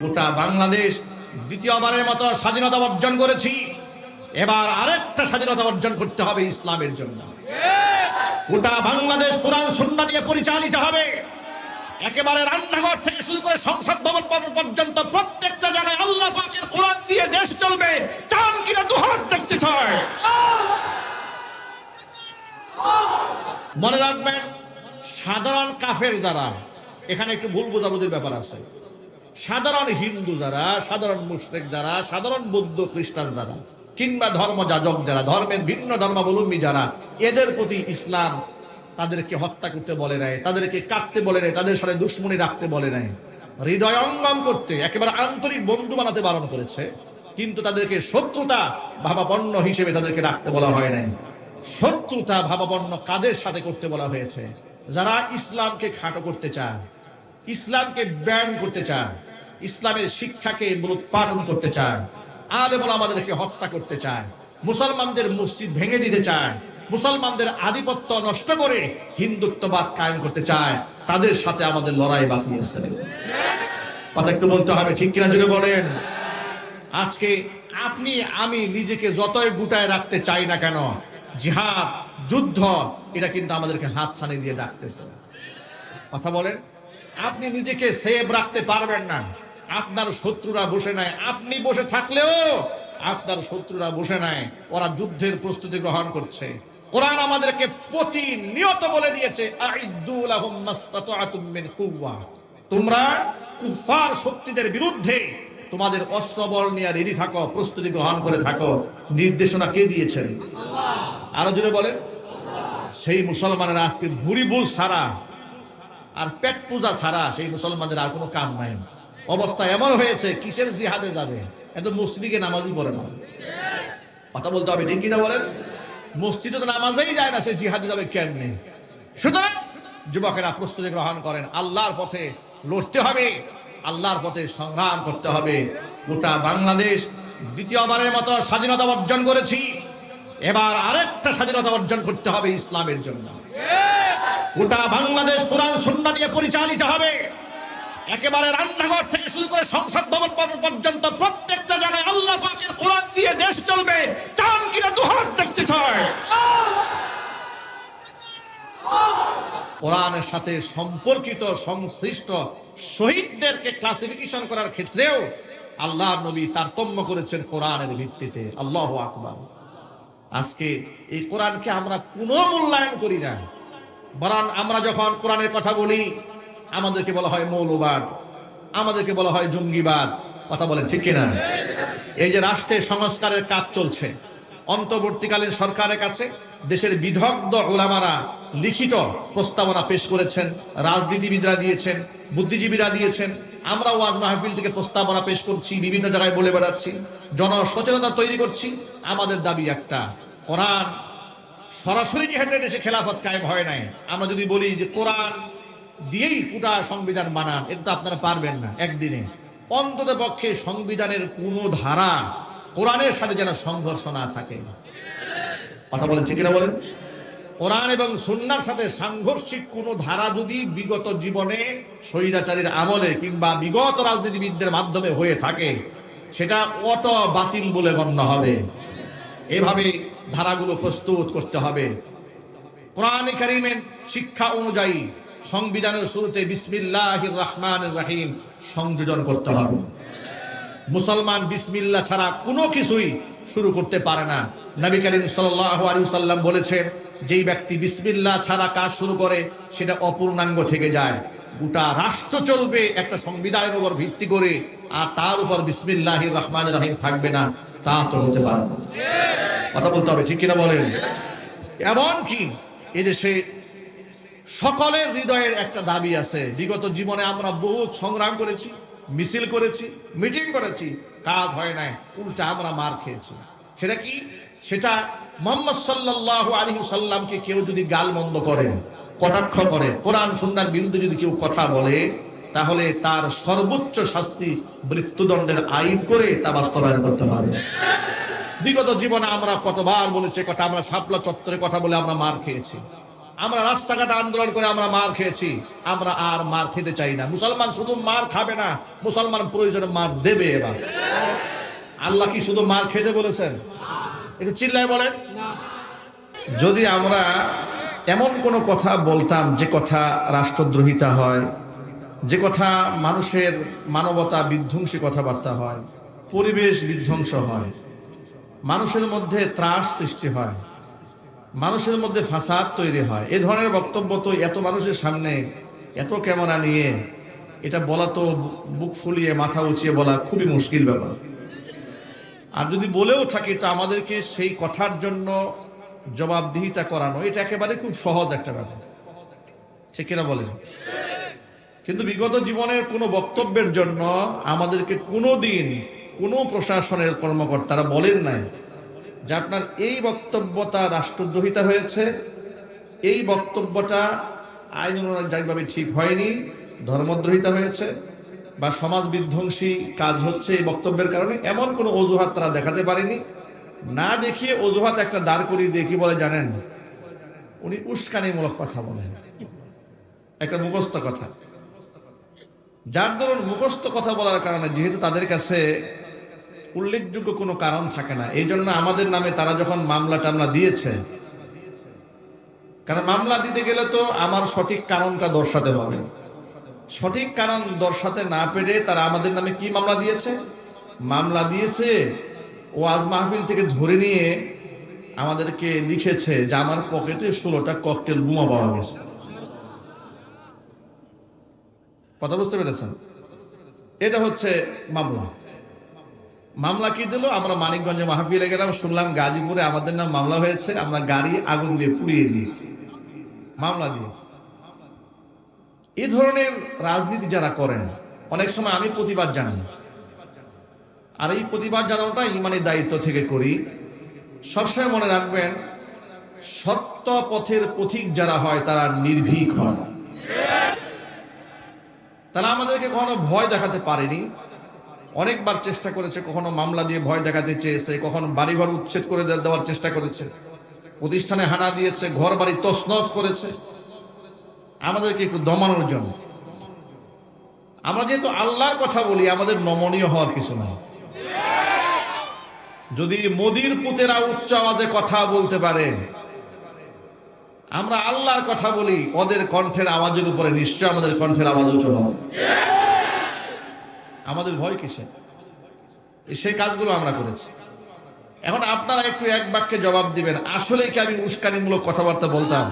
গোটা বাংলাদেশ দ্বিতীয়বারের মতো স্বাধীনতা অর্জন করেছি। এবার আরেকটা স্বাধীনতা অর্জন করতে হবে ইসলামের জন্য। গোটা বাংলাদেশ কোরআন সুন্না দিয়ে পরিচালিত হবে। একেবারে রান্নাঘর থেকে শুরু করে সংসদ ভবন পর্যন্ত প্রত্যেকটা জায়গায় আল্লাহ পাকের কোরআন দিয়ে দেশ চলবে। চান কিনা দুহাত দেখতে চায় মনে রাখবেন, সাধারণ কাফের যারা, এখানে একটু ভুল বোঝাবুঝির ব্যাপার আছে। সাধারণ হিন্দু যারা, সাধারণ মুসলিম যারা, সাধারণ বৌদ্ধ খ্রিস্টান যারা, কিংবা ধর্ম যাজক যারা, ধর্মের ভিন্ন ধর্মাবলম্বী যারা, এদের প্রতি ইসলাম তাদেরকে হত্যা করতে বলে নাই, তাদেরকে কাটতে বলে নাই, তাদের সাথে দুশ্মনী রাখতে বলে নাই। হৃদয় অঙ্গম করতে, একেবারে আন্তরিক বন্ধু বানাতে বারণ করেছে, কিন্তু তাদেরকে শত্রুতা ভাবাপন্ন হিসেবে তাদেরকে রাখতে বলা হয় নাই। শত্রুতা ভাবাপন্ন কাদের সাথে করতে বলা হয়েছে? যারা ইসলামকে খাটো করতে চায় ইসলামকে ব্যান করতে চায় ইসলামের শিক্ষাকে মূলোৎপাদন করতে চায় আর এবং আমাদেরকে হত্যা করতে চায় মুসলমানদের মসজিদ ভেঙে দিতে চায় মুসলমানদের আধিপত্য নষ্ট করে হিন্দুত্ববাদ কায়েম করতে চায়, তাদের সাথে আমাদের লড়াই বাকি আছে। কথা একটু বলতে হবে, ঠিক কিনা জুড়ে বলেন? আজকে আপনি, আমি নিজেকে যতই গুটায় রাখতে চাই না কেন, জিহাদ, যুদ্ধ, এটা কিন্তু আমাদেরকে হাত ছানি দিয়ে ডাকতেছে। কথা বলেন? আপনি নিজেকে সেভ রাখতে পারবেন না। আপনার শত্রুরা বসে নাই। আপনি বসে থাকলেও আপনার শত্রুরা বসে নাই। ওরা যুদ্ধের প্রস্তুতি গ্রহণ করছে। কোরআন আমাদেরকে প্রতিনিয়ত বলে দিয়েছে তোমরা কুফার শক্তিদের বিরুদ্ধে তোমাদের অস্ত্রবল নিয়ে রেডি থাকো, প্রস্তুতি গ্রহণ করে থাকো। নির্দেশনা কে দিয়েছেন? আরও জোরে বলেন। সেই মুসলমানের আজকে ভুরি বুঝ ছাড়া আর পেট পূজা ছাড়া সেই মুসলমানদের আর কোনো কাম নাই। অবস্থা এমন হয়েছে, কিসের জিহাদে যাবে? এত মসজিদে নামাজই পড়ে না। কথা বলতে হবে, ঠিক কিনা বলেন? মসজিদে তো নামাজেই যায় না, সে জিহাদে যাবে কেমনে? সুতরাং যুবকেরা প্রস্তুতি গ্রহণ করেন, আল্লাহর পথে লড়তে হবে, আল্লাহর পথে সংগ্রাম করতে হবে। গোটা বাংলাদেশ দ্বিতীয়বারের মতো স্বাধীনতা অর্জন করেছি। এবার আরেকটা স্বাধীনতা অর্জন করতে হবে ইসলামের জন্য। গোটা বাংলাদেশ কোরআন সুন্না দিয়ে পরিচালিত হবে। একেবারে রান্নাঘর থেকে শুরু করে সংসদ ভবন পর্যন্ত প্রত্যেকটা জায়গায় আল্লাহ পাকের কোরআন দিয়ে দেশ চলবে। চান কিনা দুহাত দেখতে কোরআনের সাথে সম্পর্কিত সংশ্লিষ্ট শহীদদেরকে ক্লাসিফিকেশন করার ক্ষেত্রেও আল্লাহ নবী তারতম্য করেছেন কোরআনের ভিত্তিতে। আল্লাহ আকবার। আজকে এই কোরআনকে আমরা কোনো মূল্যায়ন করি না। বরং আমরা যখন কোরআনের কথা বলি, আমাদেরকে বলা হয় মৌলবাদ, আমাদেরকে বলা হয় জঙ্গিবাদ, কথা বলেন ঠিক কিনা? এই যে রাষ্ট্রের সংস্কারের কাজ চলছে, অন্তর্বর্তীকালীন সরকারের কাছে দেশের বিদগ্ধ ওলামারা লিখিত প্রস্তাবনা পেশ করেছেন, রাজনীতিবিদরা দিয়েছেন, বুদ্ধিজীবীরা দিয়েছেন। আমরা ওয়াজ মাহফিল থেকে প্রস্তাবনা পেশ করছি, বিভিন্ন জায়গায় বলে বেড়াচ্ছি, জনসচেতনতা তৈরি করছি। আমাদের দাবি একটা, কোরআন সরাসরি যেহেতু দেশে খেলাফত কায়েম হয় নাই। আমরা যদি বলি যে কোরআন দিয়েই কোটা সংবিধান বানান, এটা তো আপনারা পারবেন না একদিনে। অন্তত পক্ষে সংবিধানের কোনো ধারা কোরআনের সাথে যেন সংঘর্ষ না থাকে। কথা বলেন, ঠিক কিনা বলেন? কোরআন এবং সুন্নার সাথে সাংঘর্ষিক কোনো ধারা যদি বিগত জীবনে স্বৈরাচারীর আমলে কিংবা বিগত রাজনীতিবিদদের মাধ্যমে হয়ে থাকে, সেটা অত বাতিল বলে গণ্য হবে। এভাবে ধারাগুলো প্রস্তুত করতে হবে। কোরআন কারিমের শিক্ষা অনুযায়ী সংবিধানের শুরুতে বিসমিল্লাহ রহমান রাহিম সংযোজন করতে হবে। মুসলমান বিসমিল্লা ছাড়া কোনো কিছুই শুরু করতে পারে না। নবী করিম সাল্লাম বলেছেন, যেই ব্যক্তি বিসমিল্লা ছাড়া কাজ শুরু করে, সেটা অপূর্ণাঙ্গ থেকে যায়। গোটা রাষ্ট্র চলবে একটা সংবিধানের উপর ভিত্তি করে, আর তার উপর বিসমিল্লাহ রহমান রাহিম থাকবে না। তা তো হতে পারে না। কথা বলতে হবে, ঠিক কিনা বলেন? এমন কি এদেশে সকলের হৃদয়ের একটা দাবি আছে। বিগত জীবনে আমরা বহু সংগ্রাম করেছি, মিছিল করেছি, মিটিং করেছি, কাজ হয় নাই, উল্টা আমরা মার খেয়েছি। সেটা কি? সেটা মোহাম্মদ সাল্লাহ আলী সাল্লামকে কেউ যদি গালমন্দ করে, কটাক্ষ করে, কোরআন সুন্নার বিরুদ্ধে যদি কেউ কথা বলে, তাহলে তার সর্বোচ্চ শাস্তি মৃত্যুদণ্ডের আইন করে তা বাস্তবায়ন করতে হবে। বিগত জীবনে আমরা কতবার বলেছি কথা আমরা শাপলা চত্বরে কথা বলে আমরা মার খেয়েছি। আমরা রাস্তাঘাটে আন্দোলন করে আমরা মার খেয়েছি। আমরা আর মার খেতে চাই না। মুসলমান শুধু মার খাবে না, মুসলমান প্রয়োজনে মার দেবে এবার। আল্লাহ কি শুধু মার খেতে বলেছেন? একটু চিল্লায় বলেন। যদি আমরা এমন কোনো কথা বলতাম, যে কথা রাষ্ট্রদ্রোহিতা হয়, যে কথা মানুষের মানবতা বিধ্বংসী কথাবার্তা হয়, পরিবেশ বিধ্বংস হয় মানুষের মধ্যে ত্রাস সৃষ্টি হয়, মানুষের মধ্যে ফাসাদ তৈরি হয়। এ ধরনের বক্তব্য তো এত মানুষের সামনে, এত ক্যামেরা নিয়ে, এটা বলা তো বুক ফুলিয়ে, মাথা উঁচিয়ে বলা খুবই মুশকিল ব্যাপার। আর যদি বলেও থাকি, তো আমাদেরকে সেই কথার জন্য জবাবদিহিতা করানো, এটা একেবারে খুব সহজ একটা ব্যাপার। ঠিক কিনা বলেন? কিন্তু বিগত জীবনের কোনো বক্তব্যের জন্য আমাদেরকে কোনো দিন কোনো প্রশাসনের কর্মকর্তারা বলেন নাই যে আপনার এই বক্তব্যটা রাষ্ট্রদ্রোহিতা হয়েছে, এই বক্তব্যটা আইন অনুযায়ীভাবে ঠিক হয়নি, ধর্মদ্রোহিতা হয়েছে বা সমাজ বিধ্বংসী কাজ হচ্ছে এই বক্তব্যের কারণে, এমন কোনো অজুহাত তারা দেখাতে পারেনি। না দেখিয়ে অজুহাত একটা দাঁড় করিয়ে দিয়ে কি বলে জানেন? উনি উস্কানিমূলক কথা বলেন। একটা মুখস্থ কথা। যার ধরুন মুখস্থ কথা বলার কারণে, যেহেতু তাদের কাছে উল্লেখযোগ্য কোনো কারণ থাকে না। এই জন্য আমাদের নামে তারা যখন মামলা টামলা দিয়েছে, কারণ মামলা দিতে গেলে তো আমার সঠিক কারণটা দর্শাতে হবে। সঠিক কারণ দর্শাতে না পেরে তারা আমাদের নামে কি মামলা দিয়েছে? মামলা দিয়েছে, ওয়াজ মাহফিল থেকে ধরে নিয়ে আমাদেরকে লিখেছে যে আমার পকেটে ষোলোটা ককটেল বোমা পাওয়া গেছে। কথা বুঝতে পেরেছেন? এটা হচ্ছে মামলা। মামলা কি দিল? আমরা মানিকগঞ্জে মাহফিলে গেলাম, শুনলাম গাজীপুরে আমাদের নাম মামলা হয়েছে, আমরা গাড়ি আগুন দিয়ে পুড়িয়ে দিয়েছি। মামলা দিয়েছি। এ ধরনের রাজনীতি যারা করেন, অনেক সময় আমি প্রতিবাদ জানাই। আর এই প্রতিবাদ জানানোটা ইমানের দায়িত্ব থেকে করি। সবসময় মনে রাখবেন, সত্য পথের পথিক যারা হয়, তারা নির্ভীক হয় তারা আমাদেরকে কোনো ভয় দেখাতে পারেনি। অনেকবার চেষ্টা করেছে, কখনো মামলা দিয়ে ভয় দেখাতে চেয়েছে, কখনো বাড়িঘর উচ্ছেদ করে দেওয়ার চেষ্টা করেছে। প্রতিষ্ঠানে হানা দিয়েছে ঘর বাড়ি তছনছ করেছে। আমাদেরকে একটু দমানোর জন্য। আমরা যেহেতু আল্লাহর কথা বলি, আমাদের নমনীয় হওয়ার কিছু নাই। যদি মোদির পুতেরা উচ্চ আওয়াজে কথা বলতে পারে, আমরা আল্লাহর কথা বলি, ওদের কণ্ঠের আওয়াজের উপরে নিশ্চয় আমাদের কণ্ঠের আওয়াজ উঁচু হবে আমাদের ভয় কিসে সেই কাজগুলো আমরা করেছি। এখন আপনারা একটু এক বাক্যে জবাব দিবেন আসলে কি আমি উস্কানিমূলক কথাবার্তা বলতাম?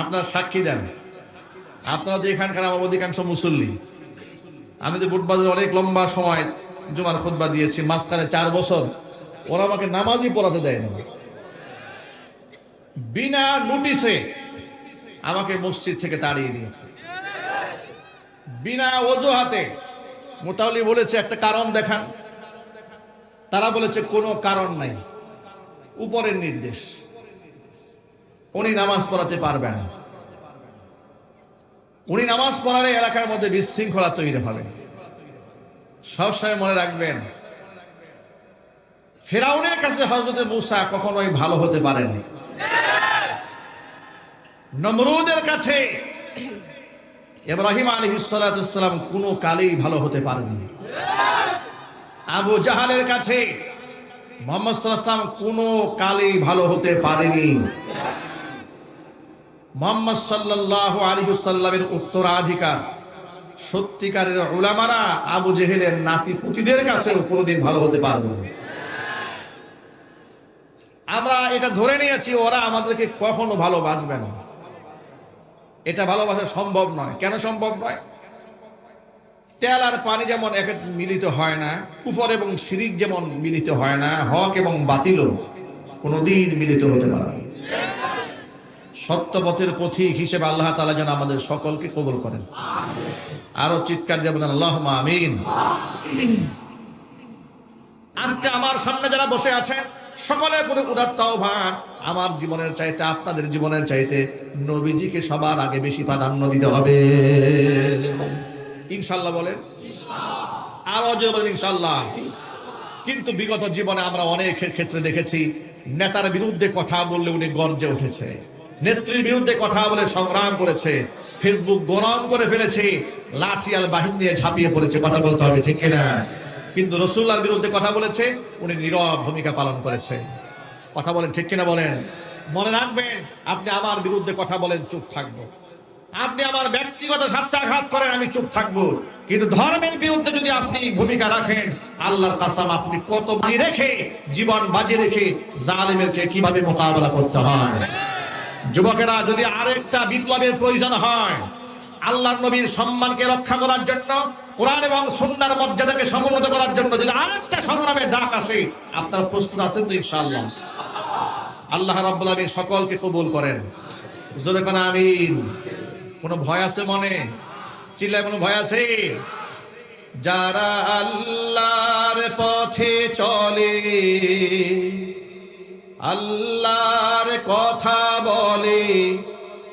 আপনারা সাক্ষী দেন। আপনারা যে এখানকার আমার অধিকাংশ মুসল্লি। আমি যে বুটবাজারে অনেক লম্বা সময় জুমার খোদবা দিয়েছি, মাঝখানে চার বছর, ওরা আমাকে নামাজই পড়াতে দেয় না বিনা নোটিশে আমাকে মসজিদ থেকে তাড়িয়ে দিয়েছে। বিনা অজুহাতে মোটাউলি বলেছে, একটা কারণ দেখান। তারা বলেছে, কোনো কারণ নাই। উপরের নির্দেশ। উনি নামাজ পড়াতে পারবে না। উনি নামাজ পড়ালে এলাকার মধ্যে বিশৃঙ্খলা তৈরি হবে। সবসময় মনে রাখবেন, ফেরাউনের কাছে হজরতে মুসা কখনোই ভালো হতে পারেনি নমরুদের কাছে ইব্রাহিম আলী সালাম কোনো কালেই ভালো হতে পারেনি। আবু জাহালের কাছে মোহাম্মদ সাল্লাম কোনো কালেই ভালো হতে পারেনি। মোহাম্মদ সাল্লাহ আলী সাল্লামের উত্তরাধিকার সত্যিকারের ওলামারা আবু জেহেলের নাতি পুতিদের কাছেও কোনোদিন ভালো হতে পারবে আমরা এটা ধরে নিয়েছি, ওরা আমাদেরকে কখনো ভালোবাসবে না। এটা ভালোবাসা সম্ভব নয়। কেন সম্ভব নয়? তেল আর পানি যেমন এক মিলিত হয় না, কুফর এবং শিরিক যেমন মিলিত হয় না, হক এবং বাতিলও কোনোদিন মিলিত হতে পারে। সত্য পথের পথিক হিসেবে আল্লাহ তালা যেন আমাদের সকলকে কবল করেন। আরও চিৎকার যেমন আল্লাহ আমিন। আজকে আমার সামনে যারা বসে আছেন সকলের প্রতি উদাত্ত আহ্বান। আমার জীবনের চাইতে, আপনাদের জীবনের চাইতে নবীজিকে সবার আগে বেশি প্রাধান্য দিতে হবে। ইনশাল্লাহ বলেন? আরও জোরে বলেন ইনশাল্লাহ। কিন্তু বিগত জীবনে আমরা অনেকের ক্ষেত্রে দেখেছি, নেতার বিরুদ্ধে কথা বললে উনি গর্জে উঠেছে। নেত্রীর বিরুদ্ধে কথা বলে সংগ্রাম করেছে ফেসবুক গরম করে ফেলেছে লাঠি আর বাহিনী দিয়ে ঝাঁপিয়ে পড়েছে, কথা বলতে হবে, ঠিক কিনা? কিন্তু রসুল্লাহর বিরুদ্ধে কথা বলেছে, উনি নীরব ভূমিকা পালন করেছে কথা বলেন, ঠিক কিনা বলেন? মনে রাখবেন, আপনি আমার বিরুদ্ধে কথা বলেন, চুপ থাকব। আপনি আমার ব্যক্তিগত স্বার্থাঘাত করেন, আমি চুপ থাকব। কিন্তু ধর্মের বিরুদ্ধে যদি আপনি ভূমিকা রাখেন, আল্লাহর কাসাম আপনি কত বাজি রেখে, জীবন বাজি রেখে জালিমেরকে কীভাবে মোকাবেলা করতে হয়? যুবকেরা, যদি আরেকটা বিপ্লবের প্রয়োজন হয় আল্লাহ নবীর সম্মানকে রক্ষা করার জন্য, কোরআন এবং সন্ন্যার মর্যাদাকে সমুন্নত করার জন্য যদি আরেকটা সংগ্রামের ডাক আসে, আপনারা প্রস্তুত আছেন তো ইনশাআল্লাহ। আল্লাহ রাব্বুল আলামিন সকলকে কবুল করেন। জোরে কোন আমিন। কোনো ভয় আছে মনে? চিল্লায় কোনো ভয় আছে? যারা আল্লাহর পথে চলে, আল্লাহর কথা বলে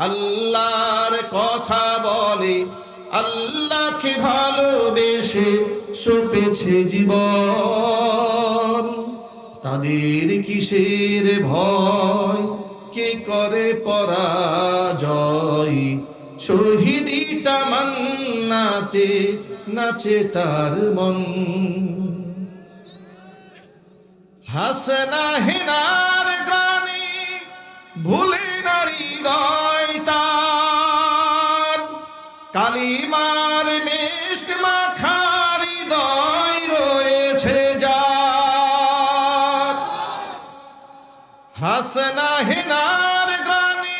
আল্লাহর কথা বলে, আল্লাহকে ভালোবেসে সপেছে জীবন। তাদের কিসের ভয়? কে করে পরাজয়? শহীদি তামান্নাতে নাচে তার মন। হাসনা হেনার গ্রামে ভুলে নারী দয় মেষ্ক মাখার হৃদয় রয়েছে হেনার গ্রামে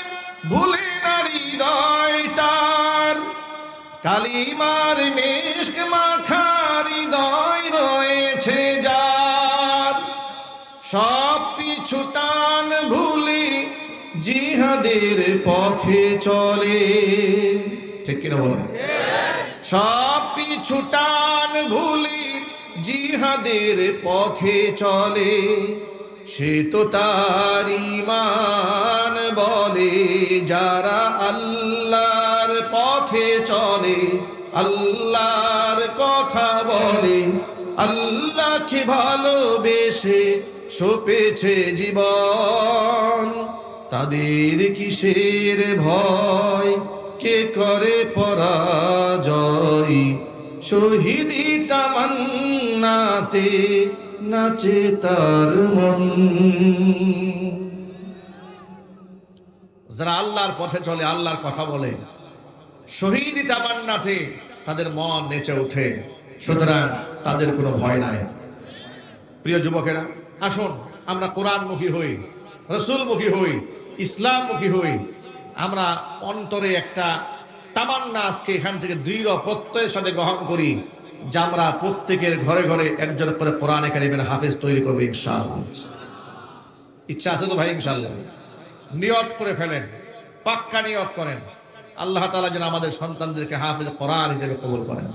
ভুলে নারী দয় তার কালিমার মেষ্ক মাখার হৃদয় রয়েছে যার। সব পিছু টান ভুলে জিহাদের পথে চলে। ঠিক কিনা বলেন? সব পিছু টান ভুলে জিহাদের পথে চলে, সে তো তার ইমান বলে। যারা আল্লাহর পথে চলে, আল্লাহর কথা বলে। আল্লাহকে ভালোবেসে সপেছে জীবন। তাদের কিসের ভয়? কে করে পরাজয়। শহীদি তামান্নাতে নাচে তার মন। যারা আল্লাহর পথে চলে, আল্লাহর কথা বলে, শহীদি তামান্নাতে তাদের মন নেচে ওঠে। সুতরাং তাদের কোনো ভয় নাই। প্রিয় যুবকেরা, আসুন, আমরা কোরআনমুখী হই, রসুলমুখী হই, ইসলামমুখী হই আমরা অন্তরে একটা তামান্না আজকে এখান থেকে দৃঢ় প্রত্যয়ের সাথে গ্রহণ করি, যে আমরা প্রত্যেকের ঘরে ঘরে একজন করে কোরআন একাডেমির হাফেজ তৈরি করব ইনশাআল্লাহ। ইচ্ছা আছে তো ভাই, ইনশাআল্লাহ? নিয়ত করে ফেলেন, পাক্কা নিয়ত করেন। আল্লাহ তালা যেন আমাদের সন্তানদেরকে হাফেজ কোরআন হিসেবে কবুল করেন।